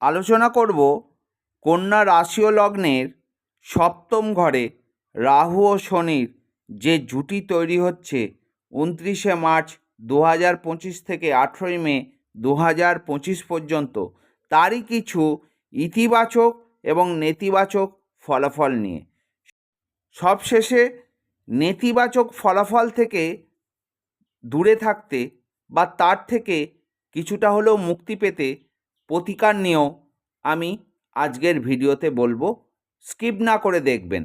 আলোচনা করব কন্যা রাশি ও লগ্নের সপ্তম ঘরে রাহু ও শনির যে জুটি তৈরি হচ্ছে উনত্রিশে মার্চ দু হাজার পঁচিশ থেকে আঠেরোই মে দু হাজার পঁচিশ পর্যন্ত। তারই কিছু ইতিবাচক এবং নেতিবাচক ফলাফল নিয়ে। সবশেষে নেতিবাচক ফলাফল থেকে দূরে থাকতে বা তার থেকে কিছুটা হলেও মুক্তি পেতে প্রতিকার নিয়েও আমি আজকের ভিডিওতে বলব, স্কিপ না করে দেখবেন।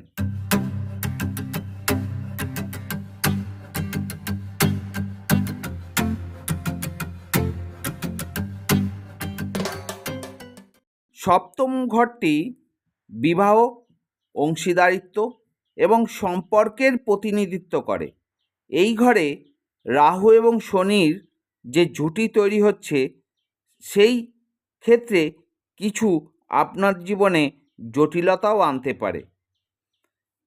সপ্তম ঘরটি বিবাহ, অংশীদারিত্ব এবং সম্পর্কের প্রতিনিধিত্ব করে। এই ঘরে রাহু এবং শনির যে জুটি তৈরি হচ্ছে, সেই ক্ষেত্রে কিছু আপনার জীবনে জটিলতাও আনতে পারে।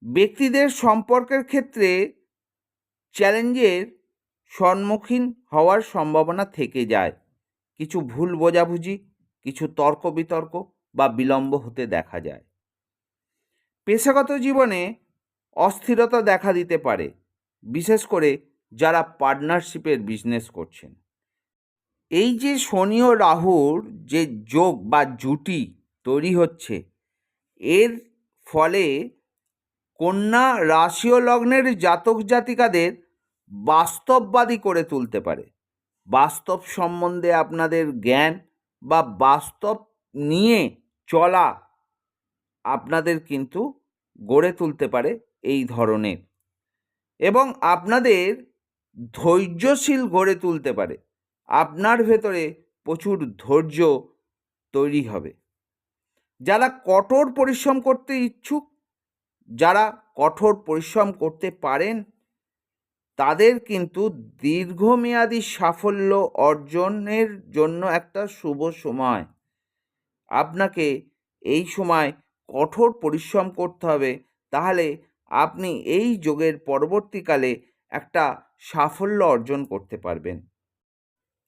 ব্যক্তিদের সম্পর্কের ক্ষেত্রে চ্যালেঞ্জের সম্মুখীন হওয়ার সম্ভাবনা থেকে যায়। কিছু ভুল বোঝাবুঝি, কিছু তর্ক বিতর্ক বা বিলম্ব হতে দেখা যায়। পেশাগত জীবনে অস্থিরতা দেখা দিতে পারে, বিশেষ করে যারা পার্টনারশিপের বিজনেস করছেন। এই যে শনি ও রাহুর যে যোগ বা জুটি তৈরি হচ্ছে, এর ফলে কন্যা রাশি ও লগ্নের জাতক জাতিকাদের বাস্তববাদী করে তুলতে পারে। বাস্তব সম্বন্ধে আপনাদের জ্ঞান বা বাস্তব নিয়ে চলা আপনাদের কিন্তু গড়ে তুলতে পারে এই ধরনের। এবং আপনাদের ধৈর্যশীল গড়ে তুলতে পারে। আপনার ভেতরে প্রচুর ধৈর্য তৈরি হবে। যারা কঠোর পরিশ্রম করতে ইচ্ছুক, যারা কঠোর পরিশ্রম করতে পারেন, তাদের কিন্তু দীর্ঘমেয়াদী সাফল্য অর্জনের জন্য একটা শুভ সময়। আপনাকে এই সময় কঠোর পরিশ্রম করতে হবে, তাহলে আপনি এই যোগের পরবর্তীকালে একটা সাফল্য অর্জন করতে পারবেন।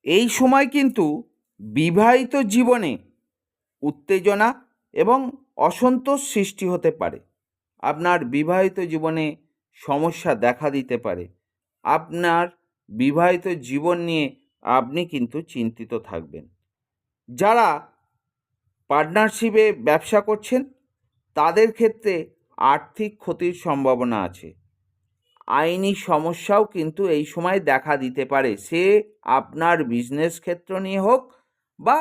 এই সময় কিন্তু বিবাহিত জীবনে উত্তেজনা এবং অসন্তোষ সৃষ্টি হতে পারে। আপনার বিবাহিত জীবনে সমস্যা দেখা দিতে পারে। আপনার বিবাহিত জীবন নিয়ে আপনি কিন্তু চিন্তিত থাকবেন। যারা পার্টনারশিপে ব্যবসা করছেন, তাদের ক্ষেত্রে আর্থিক ক্ষতির সম্ভাবনা আছে। আইনি সমস্যাও কিন্তু এই সময় দেখা দিতে পারে। সে আপনার বিজনেস ক্ষেত্র নিয়ে হোক বা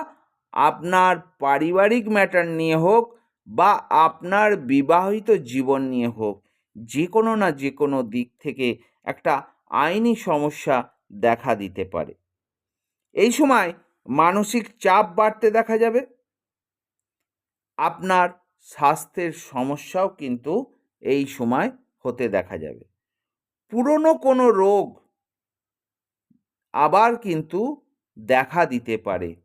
আপনার পারিবারিক ম্যাটার নিয়ে হোক বা আপনার বিবাহিত জীবন নিয়ে হোক যে কোনো না যে কোনো দিক থেকে একটা আইনি সমস্যা দেখা দিতে পারে। এই সময় মানসিক চাপ বাড়তে দেখা যাবে। আপনার স্বাস্থ্যের সমস্যাও কিন্তু এই সময় হতে দেখা যাবে। পুরনো কোনো রোগ আবার কিন্তু দেখা দিতে পারে।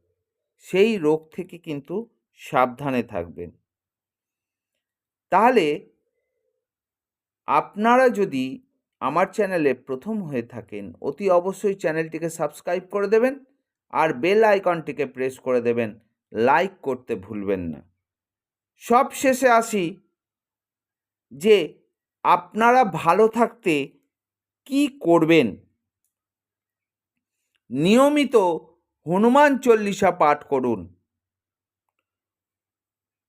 সেই রোগ থেকে কিন্তু সাবধানে থাকবেন। তাহলে আপনারা যদি আমার চ্যানেলে প্রথম হয়ে থাকেন, অতি অবশ্যই চ্যানেলটিকে সাবস্ক্রাইব করে দেবেন আর বেল আইকনটিকে প্রেস করে দেবেন। লাইক করতে ভুলবেন না। সব শেষে আসি যে আপনারা ভালো থাকতে কি করবেন? নিয়মিত হনুমান চল্লিশা পাঠ করুন।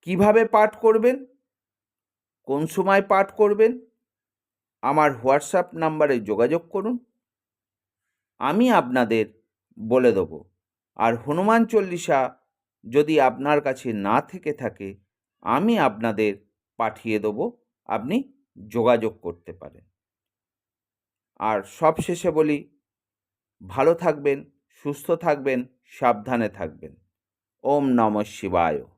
কীভাবে পাঠ করবেন? কোন সময় পাঠ করবেন? আমার হোয়াটসঅ্যাপ নাম্বারে যোগাযোগ করুন। আমি আপনাদের বলে দেব। আর হনুমান চল্লিশা যদি আপনার কাছে না থেকে থাকে, আমি আপনাদের পাঠিয়ে দেবো। আপনি যোগাযোগ করতে পারেন। আর সবশেষে বলি ভালো থাকবেন সুস্থ থাকবেন সাবধানে থাকবেন। ওম নম শিবায়।